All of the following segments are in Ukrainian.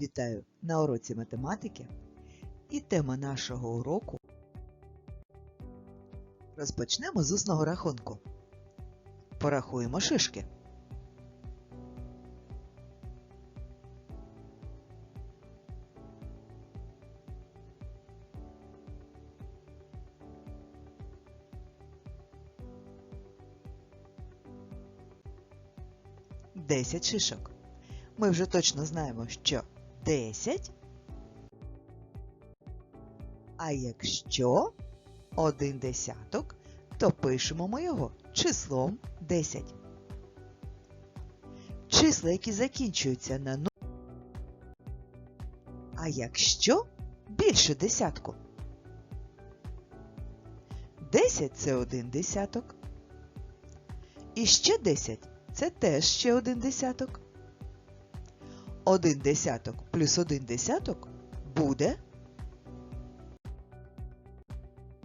Вітаю на уроці математики. І тема нашого уроку розпочнемо з усного рахунку. Порахуємо шишки. Десять шишок. Ми вже точно знаємо, що 10. А якщо один десяток, то пишемо ми його числом 10. Числа, які закінчуються на 0. А якщо більше десятку? 10 це один десяток. І ще 10 це теж ще один десяток. Один десяток плюс один десяток буде.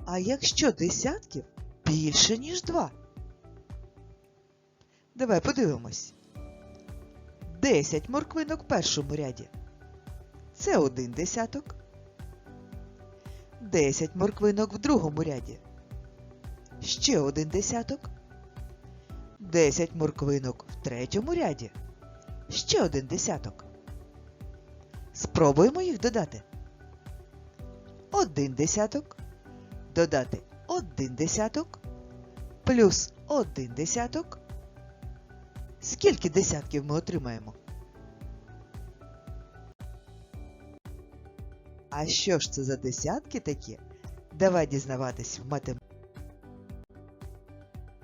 А якщо десятків більше, ніж два? Давай подивимось. Десять морквинок в першому ряді. Це один десяток. Десять морквинок в другому ряді. Ще один десяток. Десять морквинок в третьому ряді. Ще один десяток. Спробуємо їх додати. Один десяток. Додати один десяток. Плюс один десяток. Скільки десятків ми отримаємо? А що ж це за десятки такі? Давай дізнаватись в математиці.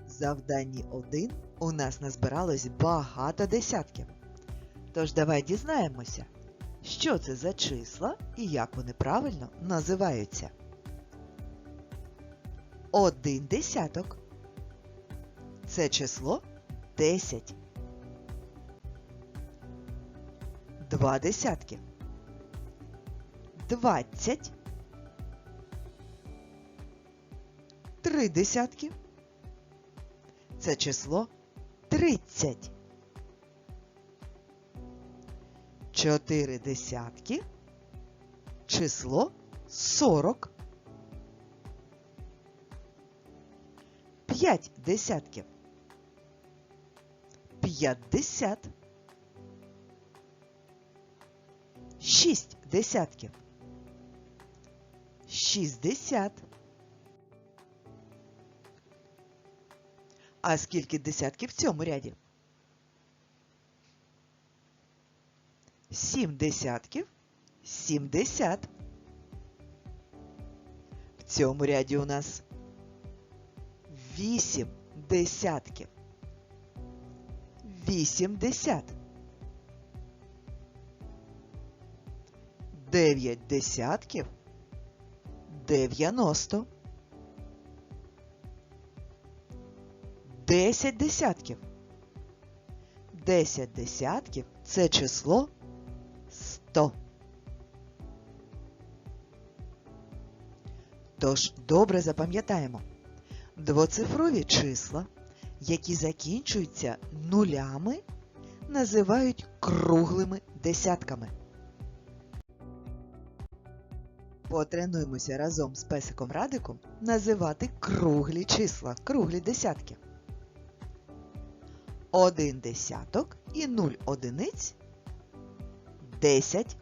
Завданні 1 у нас назбиралось багато десятків. Тож давай дізнаємося, що це за числа і як вони правильно називаються. Один десяток. Це число 10. Два десятки. Двадцять. Три десятки. Це число 30. Чотири десятки. Число 40. П'ять десятків. П'ятдесят. Шість десятків. Шістдесят. А скільки десятків в цьому ряді? Сім десятків. Сімдесят. В цьому ряді у нас вісім десятків. Вісімдесят. Дев'ять десятків. Дев'яносто. Десять десятків. Десять десятків це число сто. Тож добре запам'ятаємо. Двоцифрові числа, які закінчуються нулями, називають круглими десятками. Потренуємося разом з песиком Радиком називати круглі числа, круглі десятки. Один десяток і нуль одиниць десять.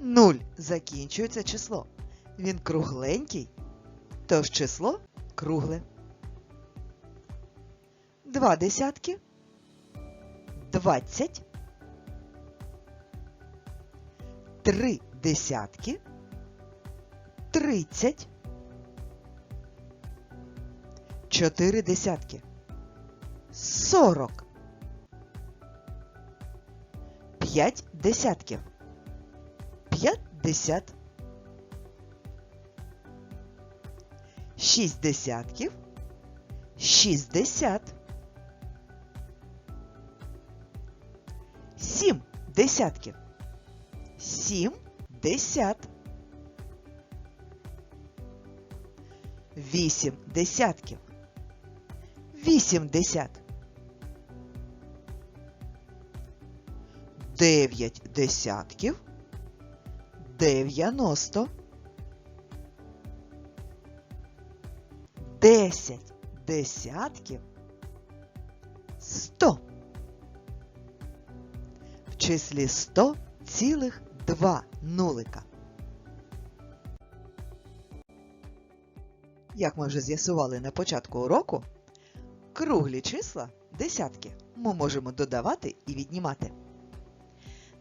Нуль закінчується число. Він кругленький, тож число кругле. Два десятки. Двадцять. Три десятки. Тридцять. Чотири десятки. Сорок. П'ять десятків. П'ятдесят. Шість десятків. Шістдесят. Сім десятків. Сім десят. Вісім десятків. Вісімдесят. 9 десятків 90. 10 десятків 100. В числі 100 цілих 2 нулика. Як ми вже з'ясували на початку уроку, круглі числа десятки ми можемо додавати і віднімати.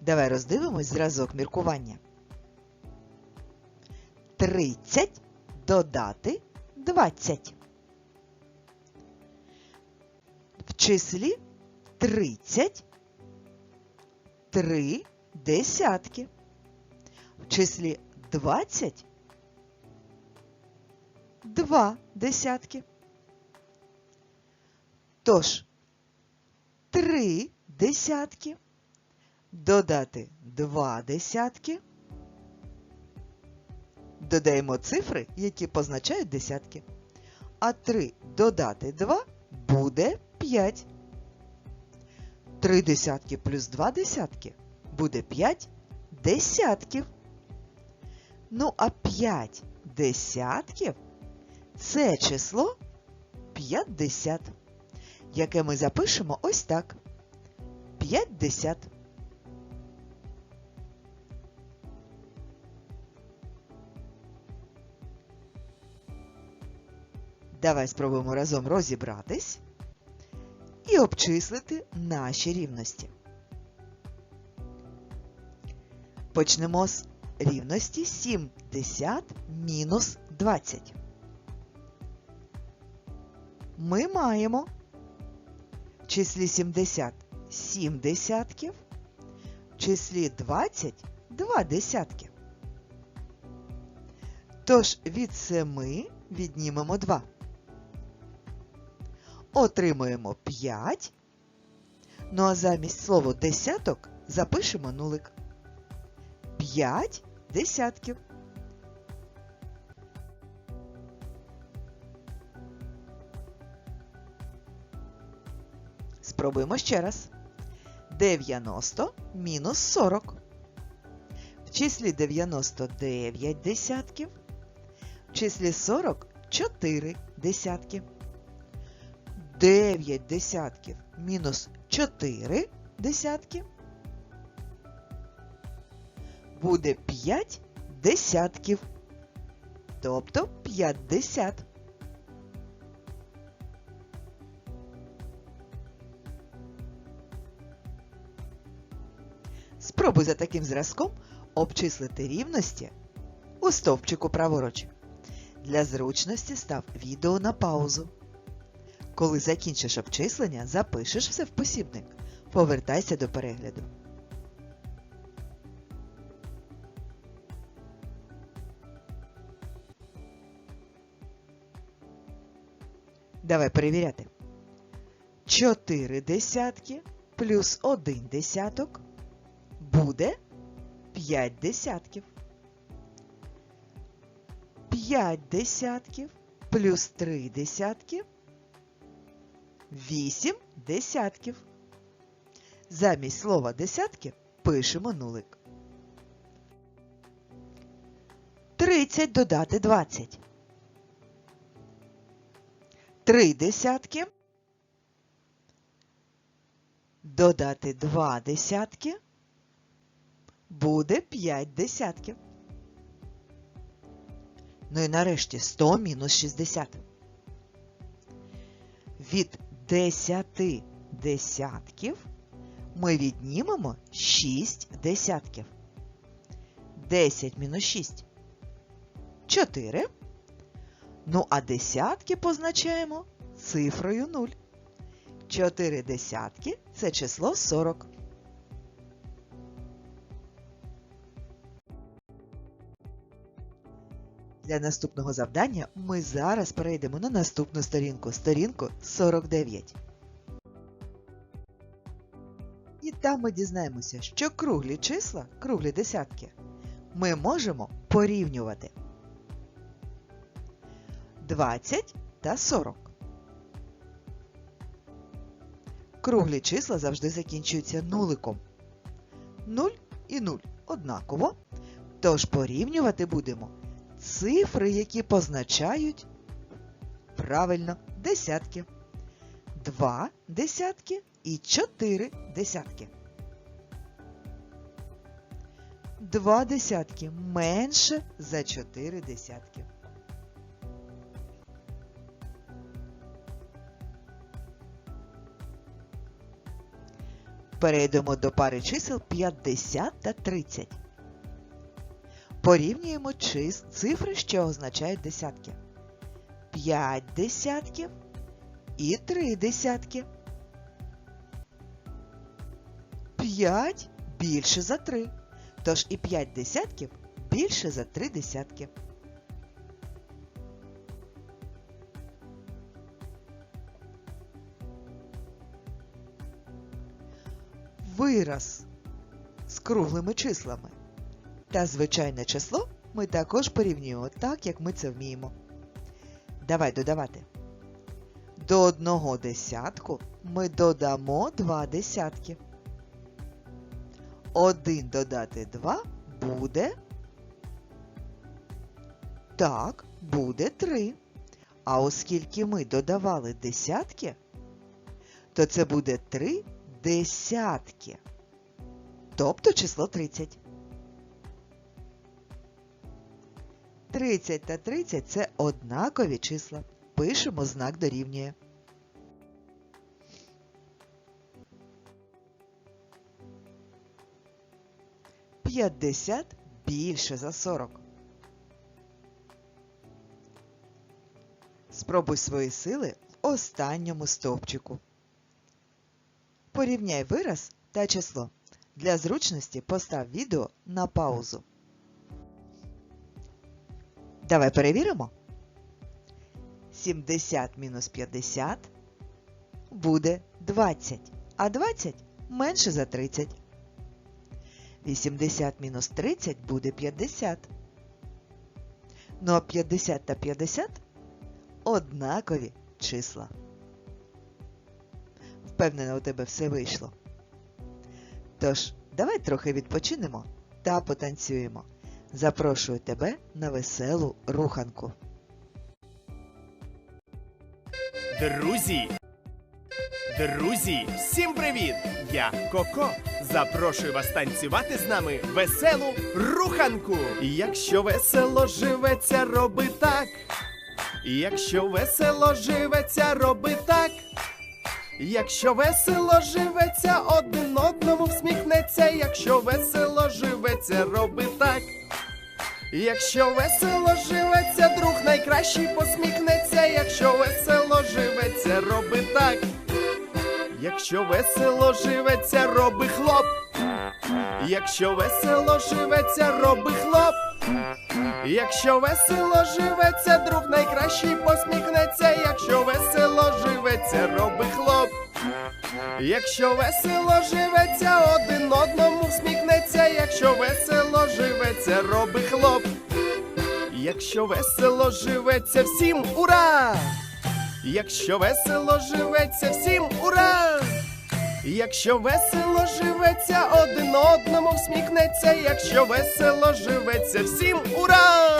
Давай роздивимось зразок міркування. 30 додати 20. В числі 30 3 десятки. В числі 20 2 десятки. Тож 3 десятки додати 2 десятки. Додаємо цифри, які позначають десятки. А 3 додати 2 буде 5. 3 десятки плюс 2 десятки буде 5 десятків. Ну, а 5 десятків це число 50, яке ми запишемо ось так. 50. Давай спробуємо разом розібратись і обчислити наші рівності. Почнемо з рівності 70 мінус 20. Ми маємо в числі 70 7 десятків, в числі 20 2 десятки. Тож від 7 віднімемо 2 отримуємо 5. Ну а замість слова десяток запишемо нулик. 5 десятків. Спробуємо ще раз. 90 мінус 40. В числі 99 десятків. В числі 40 4 десятки. 9 десятків мінус 4 десятки буде 5 десятків, тобто 50. Спробуй за таким зразком обчислити рівності у стовпчику праворуч. Для зручності став відео на паузу. Коли закінчиш обчислення, запишеш все в посібник. Повертайся до перегляду. Давай перевіряти. 4 десятки плюс 1 десяток буде 5 десятків. 5 десятків плюс 3 десятки 8 десятків. Замість слова десятки пишемо нулик. 30 додати 20. 3 десятки. Додати 2 десятки. Буде 5 десятків. Ну і нарешті 100 мінус 60. Від 10 десятків ми віднімемо 6 десятків. 10 мінус 6 4. Ну, а десятки позначаємо цифрою 0. 4 десятки це число 40. Для наступного завдання ми зараз перейдемо на наступну сторінку, сторінку 49. І там ми дізнаємося, що круглі числа, круглі десятки, ми можемо порівнювати 20 та 40. Круглі числа завжди закінчуються нуликом. 0 і 0 однаково. Тож порівнювати будемо цифри, які позначають правильно десятки. Два десятки і чотири десятки. Два десятки менше за чотири десятки. Перейдемо до пари чисел 50 та 30. Порівнюємо чис- цифри, що означають десятки. 5 десятків і 3 десятки. 5 більше за 3. Тож і 5 десятків більше за 3 десятки. Вираз з круглими числами та звичайне число ми також порівнюємо так, як ми це вміємо. Давай додавати. До одного десятку ми додамо два десятки. Один додати два буде. Так, буде три. А оскільки ми додавали десятки, то це буде три десятки. Тобто число 30. 30 та 30 це однакові числа. Пишемо знак дорівнює. П'ятдесят більше за 40. Спробуй свої сили в останньому стовпчику. Порівняй вираз та число. Для зручності постав відео на паузу. Давай перевіримо. 70 мінус 50 буде 20, а 20 менше за 30. 80 мінус 30 буде 50. Ну а 50 та 50 однакові числа. Впевнена, у тебе все вийшло. Тож, давай трохи відпочинемо та потанцюємо. Запрошую тебе на веселу руханку. Друзі! Друзі, всім привіт! Я Коко. Запрошую вас танцювати з нами веселу руханку. Якщо весело живеться, роби так. Якщо весело живеться, роби так. Якщо весело живеться, один одному всміхнеться. Якщо весело живеться, роби так. Якщо весело живеться, друг найкращий посміхнеться, якщо весело живеться, роби так. Якщо весело живеться, роби хлоп. Якщо весело живеться, роби хлоп. Якщо весело живеться, друг найкращий посміхнеться, якщо весело живеться, роби хлоп. Якщо весело живеться, один одному всміхнеться, якщо весело живеться, роби хлоп. Якщо весело живеться, всім ура! Якщо весело живеться, всім ура! Якщо весело живеться, один одному всміхнеться, якщо весело живеться, всім ура!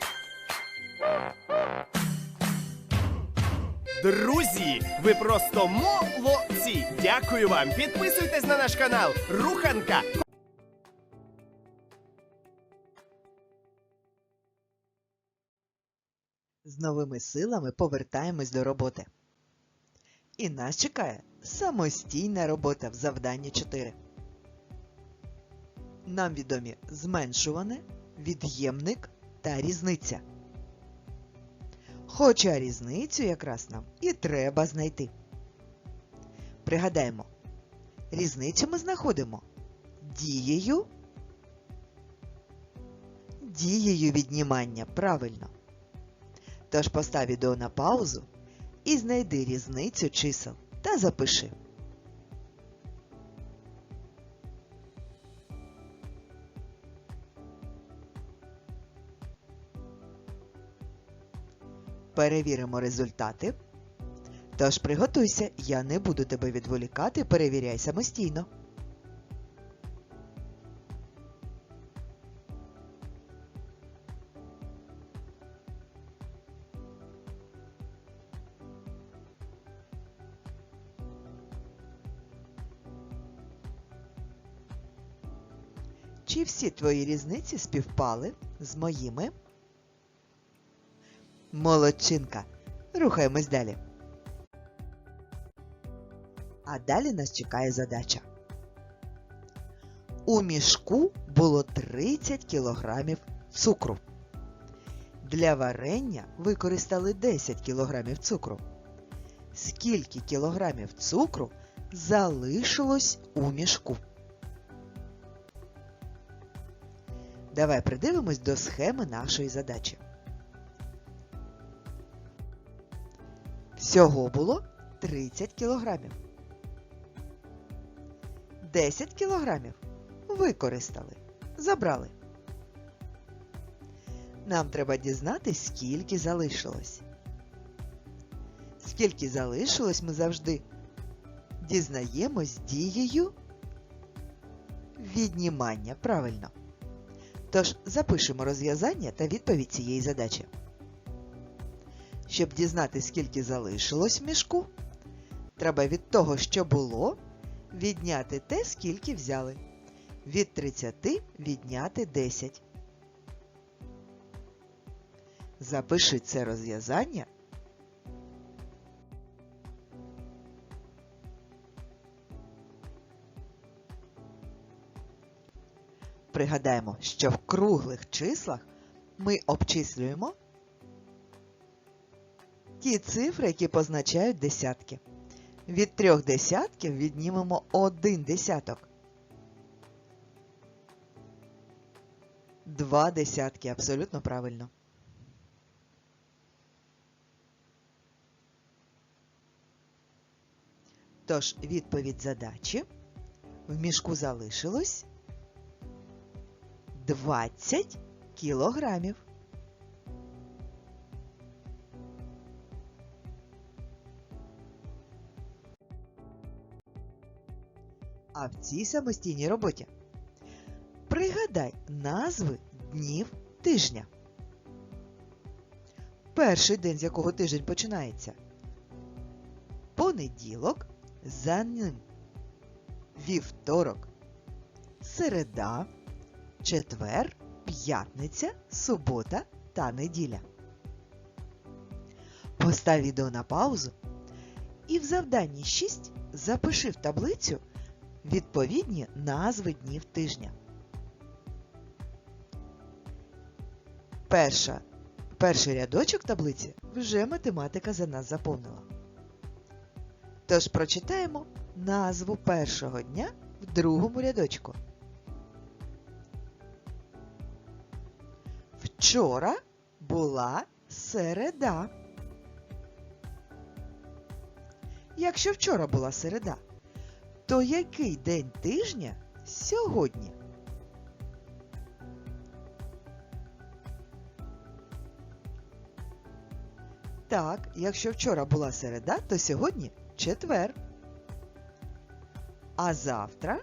Друзі, ви просто молодці! Дякую вам! Підписуйтесь на наш канал Руханка. З новими силами повертаємось до роботи. І нас чекає самостійна робота в завданні 4. Нам відомі зменшуване, від'ємник та різниця. Хоча різницю якраз нам і треба знайти. Пригадаємо, різницю ми знаходимо дією дією віднімання правильно. Тож постав відео на паузу і знайди різницю чисел та запиши. Перевіримо результати. Тож приготуйся, я не буду тебе відволікати, перевіряй самостійно. Чи всі твої різниці співпали з моїми? Молодчинка. Рухаємось далі. А далі нас чекає задача. У мішку було 30 кілограмів цукру. Для варення використали 10 кілограмів цукру. Скільки кілограмів цукру залишилось у мішку? Давай придивимось до схеми нашої задачі. Всього було 30 кілограмів. 10 кілограмів використали, забрали. Нам треба дізнатись, скільки залишилось. Скільки залишилось, ми завжди дізнаємось дією віднімання. Правильно. Тож запишемо розв'язання та відповідь цієї задачі. Щоб дізнатися, скільки залишилось в мішку, треба від того, що було, відняти те, скільки взяли. Від 30 відняти 10. Запиши це розв'язання. Пригадаємо, що в круглих числах ми обчислюємо ті цифри, які позначають десятки. Від трьох десятків віднімемо один десяток. Два десятки абсолютно правильно. Тож відповідь задачі в мішку залишилось 20 кілограмів. А в цій самостійній роботі пригадай назви днів тижня. Перший день, з якого тиждень починається. Понеділок, за ним вівторок, середа, четвер, п'ятниця, субота та неділя. Постав відео на паузу і в завданні 6 запиши в таблицю відповідні назви днів тижня. Перша, перший рядочок таблиці вже математика за нас заповнила. Тож прочитаємо назву першого дня в другому рядочку. Вчора була середа. Якщо вчора була середа, то який день тижня сьогодні? Так, якщо вчора була середа, то сьогодні четвер. А завтра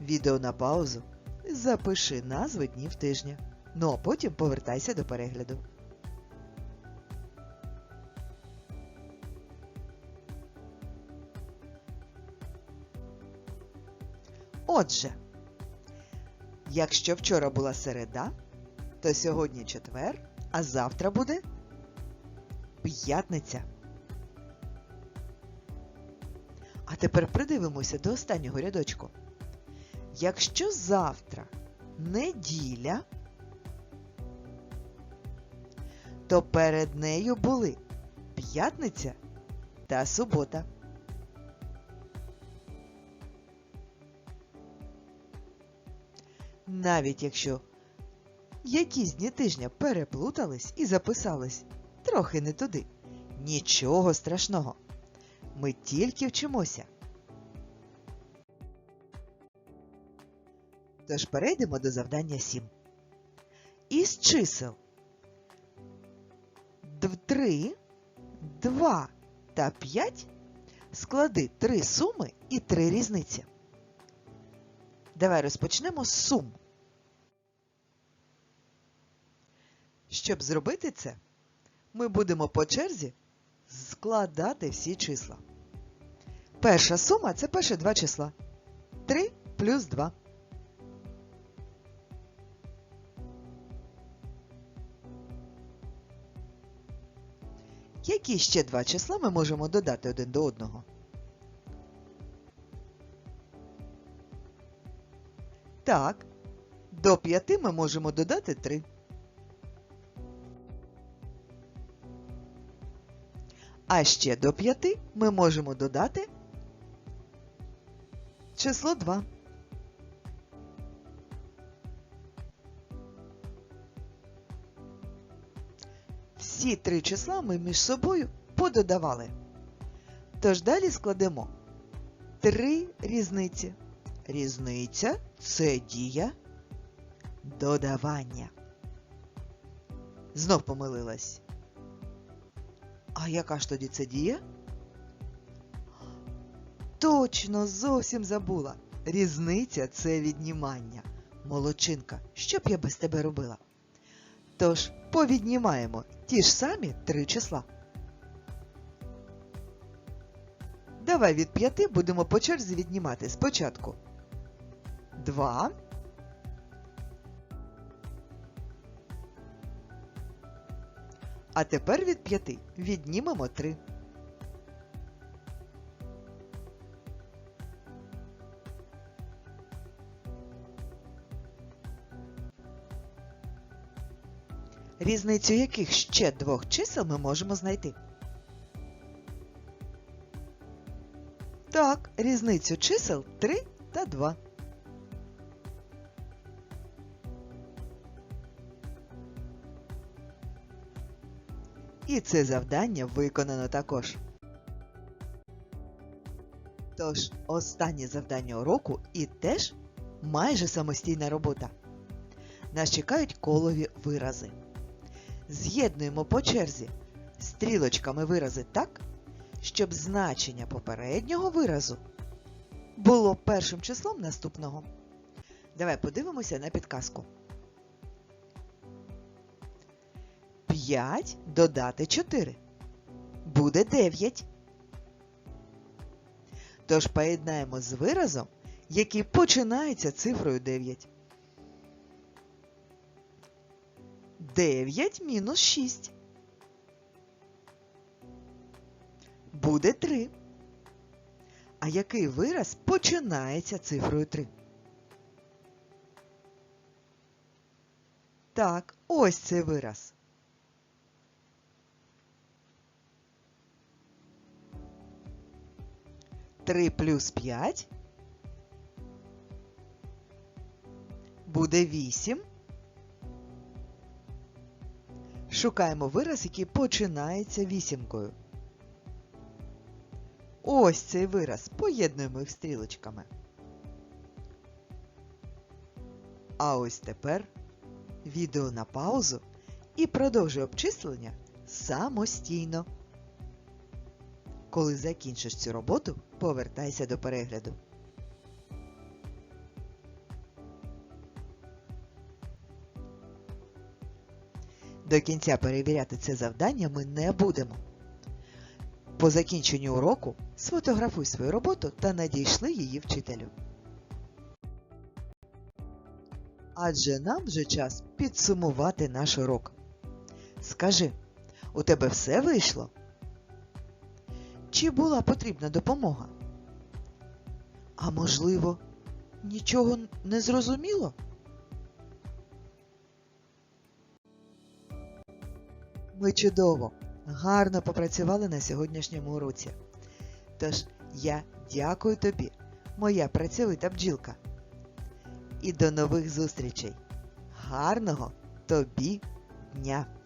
відео на паузу. Запиши назви днів тижня. Ну а потім повертайся до перегляду. Отже, якщо вчора була середа, то сьогодні четвер, а завтра буде п'ятниця. А тепер придивимося до останнього рядочку. Якщо завтра неділя, то перед нею були п'ятниця та субота. Навіть якщо якісь дні тижня переплутались і записались трохи не туди, нічого страшного. Ми тільки вчимося. Тож перейдемо до завдання 7. Із чисел 3, 2 та 5 склади три суми і три різниці. Давай розпочнемо з сум. Щоб зробити це, ми будемо по черзі складати всі числа. Перша сума це перші два числа. 3 плюс 2. Які ще два числа ми можемо додати один до одного? Так, до 5 ми можемо додати 3. А ще до 5 ми можемо додати число 2. Всі три числа ми між собою пододавали. Тож далі складемо три різниці. Різниця це дія додавання. Знов помилилась. А яка ж тоді це дія? Точно, зовсім забула. Різниця це віднімання. Молодчинка, що б я без тебе робила? Тож, повіднімаємо ті ж самі три числа. Давай від п'яти будемо по черзі віднімати спочатку. Два. А тепер від п'яти віднімемо три. Різницю яких ще двох чисел ми можемо знайти? Так, різницю чисел 3 та 2. І це завдання виконано також. Тож, останнє завдання уроку і теж майже самостійна робота. Нас чекають колові вирази. З'єднуємо по черзі стрілочками вирази так, щоб значення попереднього виразу було першим числом наступного. Давай подивимося на підказку. 5 додати 4. Буде 9. Тож поєднаємо з виразом, який починається цифрою 9. 9 мінус 6. Буде 3. А який вираз починається цифрою 3? Так, ось цей вираз. Три плюс п'ять буде вісім. Шукаємо вираз, який починається вісімкою. Ось цей вираз. Поєднуємо їх стрілочками. А ось тепер відео на паузу і продовжуй обчислення самостійно. Коли закінчиш цю роботу, повертайся до перегляду. До кінця перевіряти це завдання ми не будемо. По закінченню уроку сфотографуй свою роботу та надійшли її вчителю. Адже нам вже час підсумувати наш урок. Скажи, у тебе все вийшло? Чи була потрібна допомога? А можливо, нічого не зрозуміло? Ми чудово, гарно попрацювали на сьогоднішньому уроці. Тож я дякую тобі, моя працьовита бджілка. І до нових зустрічей. Гарного тобі дня!